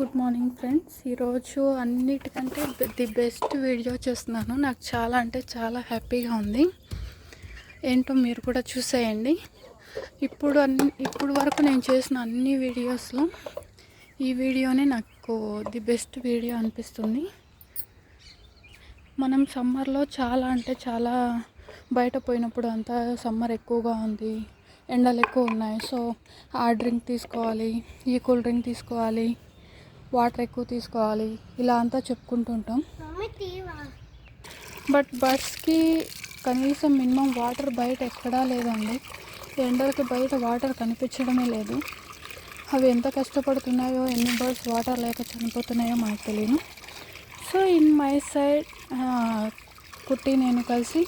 Good morning friends. ఈరోజు అన్నిటికంటే the best video చేస్తున్నాను. నాకు చాలా అంటే చాలా హ్యాపీగా ఉంది. ఏంటో మీరు కూడా చూసేయండి. ఇప్పుడు అన్ని ఇప్పుడు వరకు నేను చేసిన అన్ని వీడియోస్లో ఈ వీడియోనే నాకు ది బెస్ట్ వీడియో అనిపిస్తుంది. మనం సమ్మర్లో చాలా అంటే చాలా బయట పోయినప్పుడు అంతా సమ్మర్ ఎక్కువగా ఉంది. ఎండలు ఎక్కువ ఉన్నాయి. సో ఆ డ్రింక్ తీసుకోవాలి ఈ కూల్ డ్రింక్ తీసుకోవాలి వాటర్ ఎక్కువ తీసుకోవాలి. ఇలా అంతా చెప్పుకుంటూ ఉంటాం బట్ బర్డ్స్కి కనీసం మినిమం వాటర్ బయట ఎక్కడా లేదండి. ఎండలకి బయట వాటర్ కనిపించడమే లేదు. అవి ఎంత కష్టపడుతున్నాయో ఎన్ని బర్డ్స్ వాటర్ లేక చనిపోతున్నాయో మనకు తెలియదు సో ఇన్ మై సైడ్ కుట్టి నేను కలిసి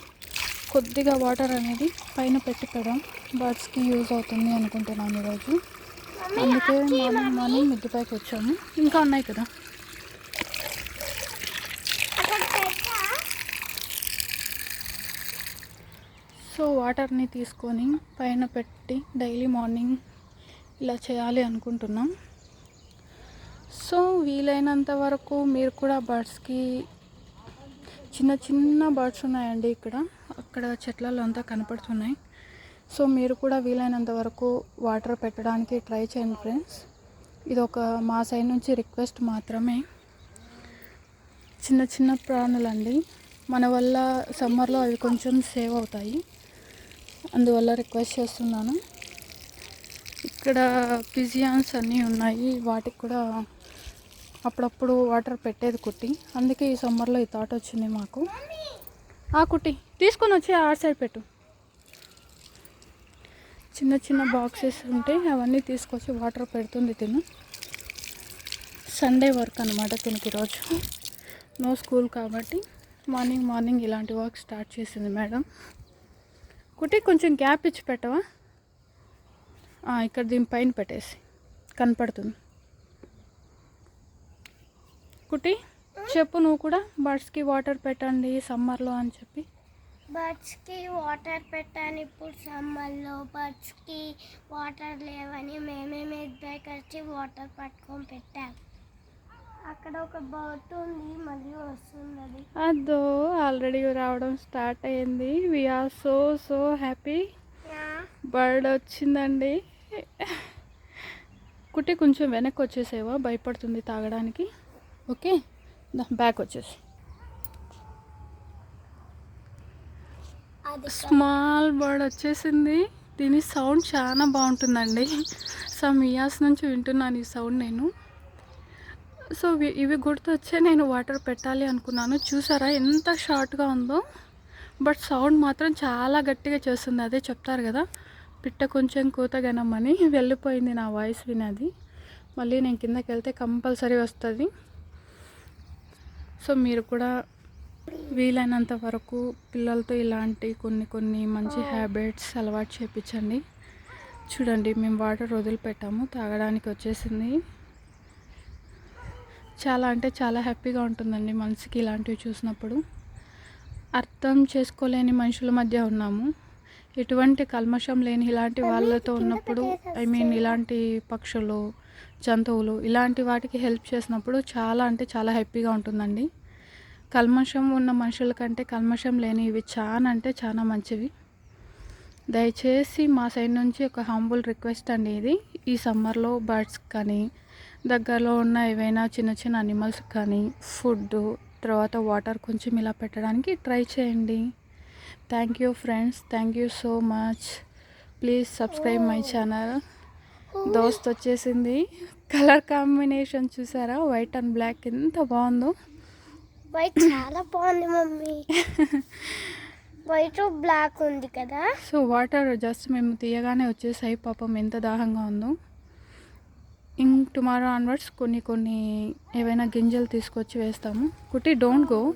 కొద్దిగా వాటర్ అనేది పైన పెట్టి పెడదాం. బర్డ్స్కి యూజ్ అవుతుంది అనుకుంటున్నాను ఈరోజు. అందుకే మార్నింగ్ మార్నింగ్ మిద్దిపైకి వచ్చాము. ఇంకా ఉన్నాయి కదా. సో వాటర్ని తీసుకొని పైన పెట్టి డైలీ మార్నింగ్ ఇలా చేయాలి అనుకుంటున్నాం. సో వీలైనంత వరకు మీరు కూడా బర్డ్స్కి చిన్న చిన్న బర్డ్స్ ఉన్నాయండి ఇక్కడ. అక్కడ చెట్లలో అంతా కనపడుతున్నాయి. సో మీరు కూడా వీలైనంత వరకు వాటర్ పెట్టడానికి ట్రై చేయండి ఫ్రెండ్స్. ఇది ఒక మా సైడ్ నుంచి రిక్వెస్ట్ మాత్రమే. చిన్న చిన్న ప్రాణులండి. మన వల్ల సమ్మర్లో అవి కొంచెం సేవ్ అవుతాయి. అందువల్ల రిక్వెస్ట్ చేస్తున్నాను. ఇక్కడ పిజియాన్స్ అన్నీ ఉన్నాయి. వాటికి కూడా అప్పుడప్పుడు వాటర్ పెట్టేది కుట్టి. అందుకే ఈ సమ్మర్లో ఈ థాట్ వచ్చింది మాకు. ఆ కుట్టి తీసుకొని వచ్చి ఆ సైడ్ పెట్టు. చిన్న చిన్న బాక్సెస్ ఉంటే అవన్నీ తీసుకొచ్చి వాటర్ పెడుతుంది తిను. సండే వర్క్ అనమాట తినకి రోజు నో స్కూల్ కాబట్టి మార్నింగ్ మార్నింగ్ ఇలాంటి వర్క్ స్టార్ట్ చేసింది మేడం. కుట్టి కొంచెం గ్యాప్ ఇచ్చి పెట్టవా? ఇక్కడ దీని పైన పెట్టేసి. కనపడుతుంది. కుటి చెప్పు నువ్వు కూడా బర్డ్స్కి వాటర్ పెట్టండి సమ్మర్లో అని చెప్పి. బర్డ్స్కి వాటర్ పెట్టాను ఇప్పుడు సమ్మర్లో బర్డ్స్కి వాటర్ లేవని మేమే మీద బ్యాగ్ వచ్చి వాటర్ పట్టుకొని పెట్టాం. అక్కడ ఒక బర్డ్ ఉంది మళ్ళీ వస్తుంది అది ఆల్రెడీ రావడం స్టార్ట్ అయ్యింది we are so so happy bird వచ్చిందండి. కుట్టి కొంచెం వెనక్కి వచ్చేసేవా? భయపడుతుంది తాగడానికి. ఓకే బ్యాక్ వచ్చేసి. స్మాల్ బర్డ్ వచ్చేసింది. దీని సౌండ్ చాలా బాగుంటుందండి. సమ్ ఇయర్స్ నుంచి వింటున్నాను ఈ సౌండ్ నేను. సో ఇవి- ఇవి గుర్తొచ్చే నేను వాటర్ పెట్టాలి అనుకున్నాను. చూసారా ఎంత షార్ట్గా ఉందో? బట్ సౌండ్ మాత్రం చాలా గట్టిగా చేస్తుంది. అదే చెప్తారు కదా పిట్ట కొంచెం కూతగనమని వెళ్ళిపోయింది నా వాయిస్ వినది. మళ్ళీ నేను కిందకి వెళ్తే కంపల్సరీ వస్తుంది. సో మీరు కూడా వీలైనంత వరకు పిల్లలతో ఇలాంటి కొన్ని కొన్ని మంచి హ్యాబిట్స్ అలవాటు చేయించండి చూడండి మేము వాటర్ వదిలిపెట్టాము తాగడానికి వచ్చేసింది. చాలా అంటే చాలా హ్యాపీగా ఉంటుందండి మనసుకి ఇలాంటివి చూసినప్పుడు. అర్థం చేసుకోలేని మనుషుల మధ్య ఉన్నాము. ఎటువంటి కల్మషం లేని ఇలాంటి వాళ్ళతో ఉన్నప్పుడు ఐ మీన్ ఇలాంటి పక్షులు జంతువులు ఇలాంటి వాటికి హెల్ప్ చేసినప్పుడు చాలా అంటే చాలా హ్యాపీగా ఉంటుందండి. కల్మషం ఉన్న మనుషుల కంటే కల్మషం లేని ఇవి చాలా అంటే చాలా మంచివి. దయచేసి మా సైడ్ నుంచి ఒక హంబుల్ రిక్వెస్ట్ అండి ఇది. ఈ సమ్మర్లో బర్డ్స్ కానీ దగ్గరలో ఉన్న ఏవైనా చిన్న చిన్న అనిమల్స్ కానీ ఫుడ్ తర్వాత వాటర్ కొంచెం ఇలా పెట్టడానికి ట్రై చేయండి. Thank you friends thank you so much please subscribe my channel దోస్త్ వచ్చేసింది. కలర్ కాంబినేషన్ చూసారా? వైట్ అండ్ బ్లాక్ ఎంత బాగుందో. వైట్ చాలా బాగుంది మమ్మీ. వైట్ బ్లాక్ ఉంది కదా. సో వాటర్ జస్ట్ మేము తీయగానే వచ్చేసాయి. పాపం ఎంత దాహంగా ఉందో. ఇన్ టుమారో ఆన్వర్డ్స్ కొన్ని కొన్ని ఏవైనా గింజలు తీసుకొచ్చి వేస్తాము. కుట్టి డోంట్ గో.